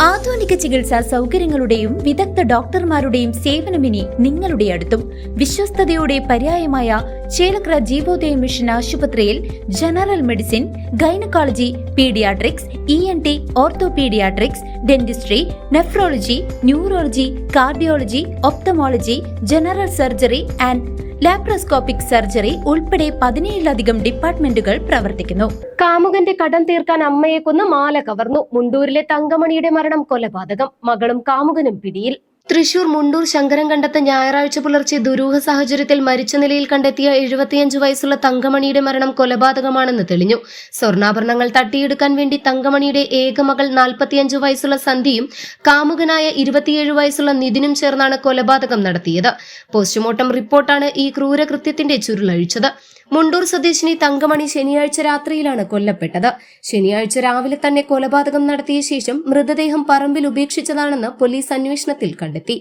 ആധുനിക ചികിത്സാ സൗകര്യങ്ങളുടെയും വിദഗ്ധ ഡോക്ടർമാരുടെയും സേവനമിനി നിങ്ങളുടെ അടുത്തും. വിശ്വസ്തയുടെ പര്യായമായ ചേലക്ര ജീവോദയ മിഷൻ ആശുപത്രിയിൽ general medicine gynaecology paediatrics E N T orthopaediatrics dentistry nephrology neurology cardiology ophthalmology general surgery and laparoscopic surgery ഉൾപ്പെടെ പതിനേഴിലധികം ഡിപ്പാർട്ട്മെന്റുകൾ പ്രവർത്തിക്കുന്നു. കാമുകന്റെ കടം തീർക്കാൻ അമ്മയെ കൊന്ന് മാല കവർന്നു. മുണ്ടൂരിലെ തങ്കമണിയുടെ മരണം കൊലപാതകം. മകളും കാമുകനും പിടിയിൽ. തൃശൂർ മുണ്ടൂർ ശങ്കരൻ കണ്ടെത്ത ഞായറാഴ്ച പുലർച്ചെ ദുരൂഹ സാഹചര്യത്തിൽ മരിച്ച നിലയിൽ കണ്ടെത്തിയ എഴുപത്തിയഞ്ച് വയസ്സുള്ള തങ്കമണിയുടെ മരണം കൊലപാതകമാണെന്ന് തെളിഞ്ഞു. സ്വർണാഭരണങ്ങൾ തട്ടിയെടുക്കാൻ വേണ്ടി തങ്കമണിയുടെ ഏകമകൾ നാൽപ്പത്തിയഞ്ച് വയസ്സുള്ള സന്ധ്യയും കാമുകനായ ഇരുപത്തിയേഴ് വയസ്സുള്ള നിതിനും ചേർന്നാണ് കൊലപാതകം നടത്തിയത്. പോസ്റ്റ്മോർട്ടം റിപ്പോർട്ടാണ് ഈ ക്രൂരകൃത്യത്തിന്റെ ചുരുളഴിച്ചത്. മുണ്ടൂർ സ്വദേശിനി തങ്കമണി ശനിയാഴ്ച രാത്രിയിലാണ് കൊല്ലപ്പെട്ടത്. ശനിയാഴ്ച രാവിലെ തന്നെ കൊലപാതകം നടത്തിയ ശേഷം മൃതദേഹം പറമ്പിൽ ഉപേക്ഷിച്ചതാണെന്ന് പോലീസ് അന്വേഷണത്തിൽ കണ്ടെത്തി.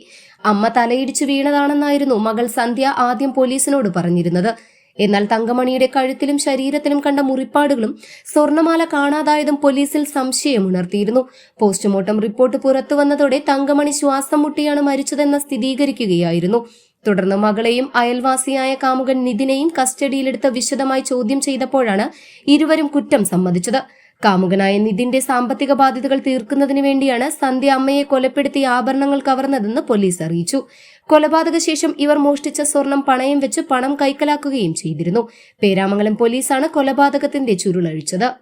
അമ്മ തലയിടിച്ചു വീണതാണെന്നായിരുന്നു മകൾ സന്ധ്യ ആദ്യം പോലീസിനോട് പറഞ്ഞിരുന്നത്. എന്നാൽ തങ്കമണിയുടെ കഴുത്തിലും ശരീരത്തിലും കണ്ട മുറിപ്പാടുകളും സ്വർണമാല കാണാതായതും പോലീസിൽ സംശയമുണർത്തിയിരുന്നു പോസ്റ്റ്മോർട്ടം റിപ്പോർട്ട് പുറത്തുവന്നതോടെ തങ്കമണി ശ്വാസം മുട്ടിയാണ് മരിച്ചതെന്ന് സ്ഥിരീകരിക്കുകയായിരുന്നു. തുടർന്ന് മകളെയും അയൽവാസിയായ കാമുകൻ നിതിനെയും കസ്റ്റഡിയിലെടുത്ത് വിശദമായി ചോദ്യം ചെയ്തപ്പോഴാണ് ഇരുവരും കുറ്റം സമ്മതിച്ചത്. കാമുകനായ നിതിന്റെ സാമ്പത്തിക ബാധ്യതകൾ തീർക്കുന്നതിന് വേണ്ടിയാണ് സന്ധ്യ അമ്മയെ കൊലപ്പെടുത്തി ആഭരണങ്ങൾ കവർന്നതെന്ന് പോലീസ് അറിയിച്ചു. കൊലപാതക ശേഷം ഇവർ മോഷ്ടിച്ച സ്വർണം പണയം വെച്ച് പണം കൈക്കലാക്കുകയും ചെയ്തിരുന്നു. പേരാമംഗലം പോലീസാണ് കൊലപാതകത്തിന്റെ ചുരുളഴിച്ചത്.